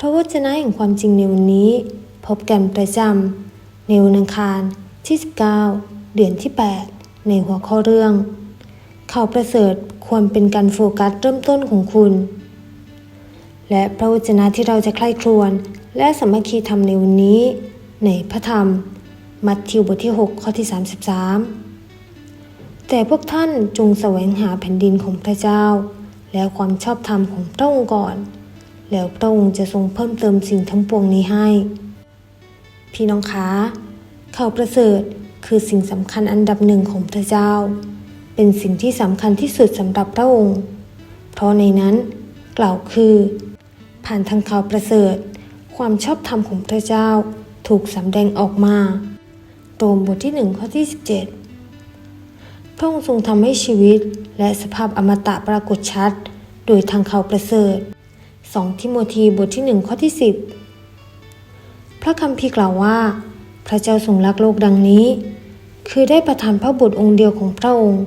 พระวจนะแห่งความจริงในวันนี้ พบกันประจำในวันอังคารที่ 19 เดือนที่ 8 ในหัวข้อเรื่อง ข่าวประเสริฐควรเป็นการโฟกัสเริ่มต้นของคุณ และพระวจนะที่เราจะใคร่ครวญและสามัคคีทำในวันนี้ ในพระธรรม มัทธิวบทที่ 6 ข้อที่ 33 แต่พวกท่านจงแสวงหาแผ่นดินของพระเจ้า และความชอบธรรมของพระองค์ก่อน แล้วพระองค์จะทรงเพิ่มเติมสิ่งทั้งปวงนี้ให้ พี่น้องคะข่าวประเสริฐคือสิ่งสำคัญอันดับหนึ่งของพระเจ้า เป็นสิ่งที่สำคัญที่สุดสำหรับพระองค์ เพราะในนั้นกล่าวคือ ผ่านทางข่าวประเสริฐ ความชอบธรรมของพระเจ้าถูกสำแดงออกมา โรมบทที่หนึ่งข้อที่ 17 พระองค์ทรงทำให้ชีวิตและสภาพอมตะปรากฏชัด โดยทางข่าวประเสริฐ 2 ทิโมธีบทที่ 1 ข้อที่ 10 พระคัมภีร์กล่าวว่า พระเจ้าทรงรักโลกดังนี้ คือได้ประทานพระบุตรองค์เดียวของพระองค์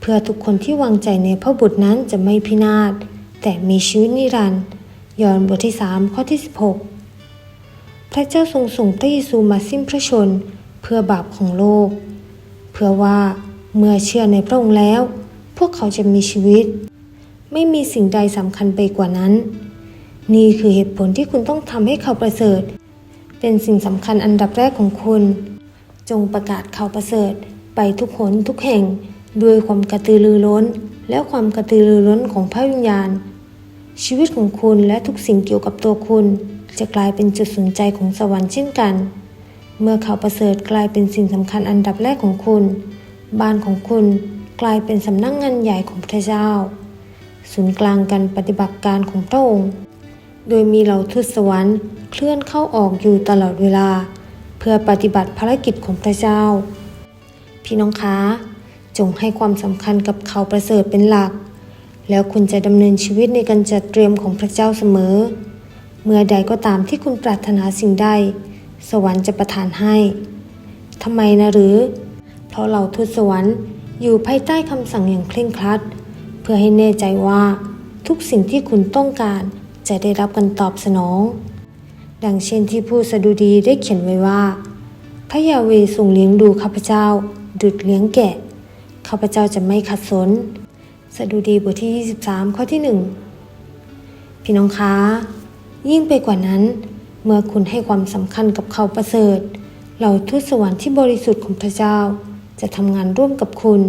เพื่อทุกคนที่วางใจในพระบุตรนั้นจะไม่พินาศแต่มีชีวิตนิรันดร์ยอห์นบทที่ 3 ข้อที่ 16 พระเจ้าทรงส่งพระเยซูมาสิ้นพระชนเพื่อบาปของโลก เพื่อว่าเมื่อเชื่อในพระองค์แล้ว พวกเขาจะมีชีวิต ไม่มีสิ่งใดสำคัญไปกว่านั้น นี่คือเหตุผลที่คุณต้องทำให้เขาประเสริฐ เป็นสิ่งสำคัญอันดับแรกของคุณ จงประกาศเขาประเสริฐ ไปทุกหนทุกแห่ง ด้วยความกระตือรือร้น และความกระตือรือร้นของพระวิญญาณ ชีวิตของคุณและทุกสิ่งเกี่ยวกับตัวคุณ จะกลายเป็นจุดสนใจของสวรรค์เช่นกัน เมื่อเขาประเสริฐกลายเป็นสิ่งสำคัญอันดับแรกของคุณ บ้านของคุณกลายเป็นสำนักงงานใหญ่ของพระเจ้า ศูนย์กลางการปฏิบัติการของพระองค์ โดยมีเหล่าทูตสวรรค์เคลื่อนเข้าออกอยู่ตลอดเวลา เพื่อปฏิบัติภารกิจของพระเจ้า พี่น้องคะ จงให้ความสำคัญกับข่าวประเสริฐเป็นหลัก แล้วคุณจะดำเนินชีวิตในการจัดเตรียมของพระเจ้าเสมอ เมื่อใดก็ตามที่คุณปรารถนาสิ่งใด สวรรค์จะประทานให้ทำไมนะหรือ เพราะเราทูตสวรรค์อยู่ภายใต้คำสั่งอย่างเคร่งครัด เพื่อให้แน่ใจว่าทุกสิ่งที่คุณต้องการ จะได้รับการตอบสนอง ดังเช่นที่ผู้สดุดีได้เขียนไว้ว่า พระยาเวทรงเลี้ยงดูข้าพเจ้า ดุดเลี้ยงแกะ ข้าพเจ้าจะไม่ขัดสน สดุดีบทที่ 23 ข้อที่ 1 พี่น้องคะยิ่งไปกว่านั้น เมื่อคุณให้ความสำคัญกับเขาประเสริฐเหล่าทูตสวรรค์ที่บริสุทธิ์ของพระเจ้า จะทำงานร่วมกับคุณ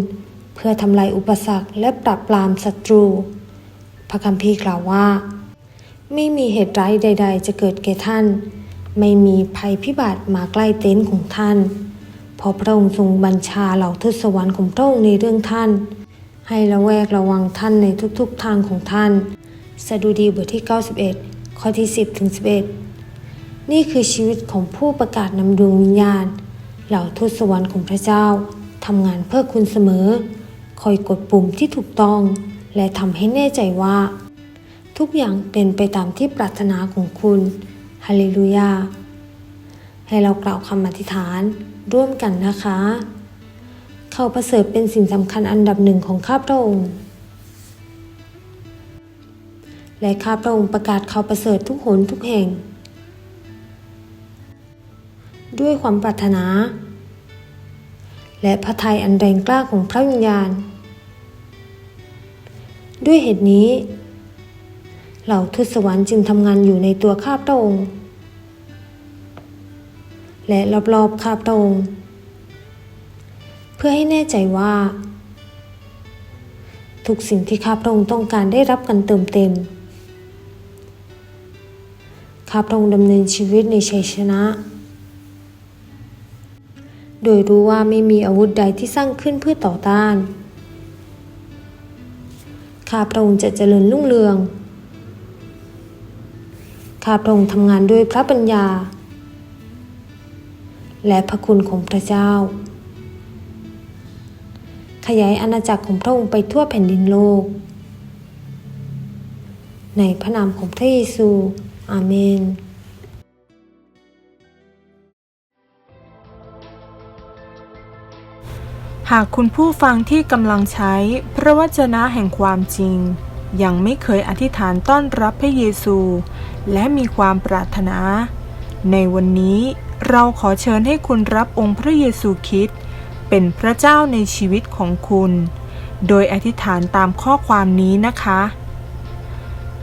เพื่อทำลายอุปสรรคและปราบปรามศัตรู พระคัมภีร์กล่าวว่า ไม่มีเหตุร้ายใด ๆ จะเกิดแก่ท่าน ไม่มีภัยพิบัติมาใกล้เต็นท์ของท่านเพราะพระองค์ทรงบัญชาเหล่าทูตสวรรค์ของพระองค์ในเรื่องท่าน ให้ระแวกระวังท่านในทุกๆทางของท่าน สดุดีบทที่ 91 ข้อที่ 10ถึง11 นี่คือชีวิตของผู้ประกาศนำดวงวิญญาณ เหล่าทูตสวรรค์ของพระเจ้าทำงานเพื่อคุณเสมอ คอยกดปุ่มที่ถูกต้อง และทำให้แน่ใจว่า ทุกอย่างเป็นไปตามที่ปรารถนาของคุณฮาเลลูยา ให้เรากล่าวคำอธิษฐานร่วมกันนะคะ เขาประเสริฐเป็นสิ่งสำคัญอันดับหนึ่งของข้าพระองค์ และข้าพระองค์ประกาศเขาประเสริฐทุกหนทุกแห่ง ด้วยความปรารถนา และพระทัยอันแรงกล้าของพระวิญญาณ ด้วยเหตุนี้ เหล่าทูตสวรรค์จึงทำงานอยู่ในตัวข้าพระองค์ และรอบๆข้าพระองค์ เพื่อให้แน่ใจว่า ทุกสิ่งที่ข้าพระองค์ต้องการได้รับการเติมเต็มข้าพระองค์ดำเนินชีวิตในชัยชนะ โดยรู้ว่าไม่มีอาวุธใดที่สร้างขึ้นเพื่อต่อต้านข้าพระองค์จะเจริญรุ่งเรือง ข้าพระองค์ทำงานด้วยพระปัญญา และพระคุณของพระเจ้า ขยายอาณาจักรของพระองค์ไปทั่วแผ่นดินโลก ในพระนามของพระเยซู อาเมนหากคุณผู้ฟังที่กำลังใช้พระวจนะแห่งความจริง ยังไม่เคยอธิษฐานต้อนรับพระเยซู และมีความปรารถนา ในวันนี้เราขอเชิญให้คุณรับองค์พระเยซูคริสต์เป็นพระเจ้าในชีวิตของคุณ โดยอธิษฐานตามข้อความนี้นะคะ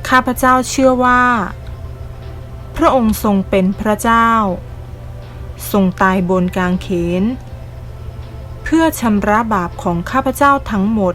ข้าพเจ้าเชื่อว่า พระองค์ทรงเป็นพระเจ้า ทรงตายบนกางเขน เพื่อชำระบาปของข้าพเจ้าทั้งหมด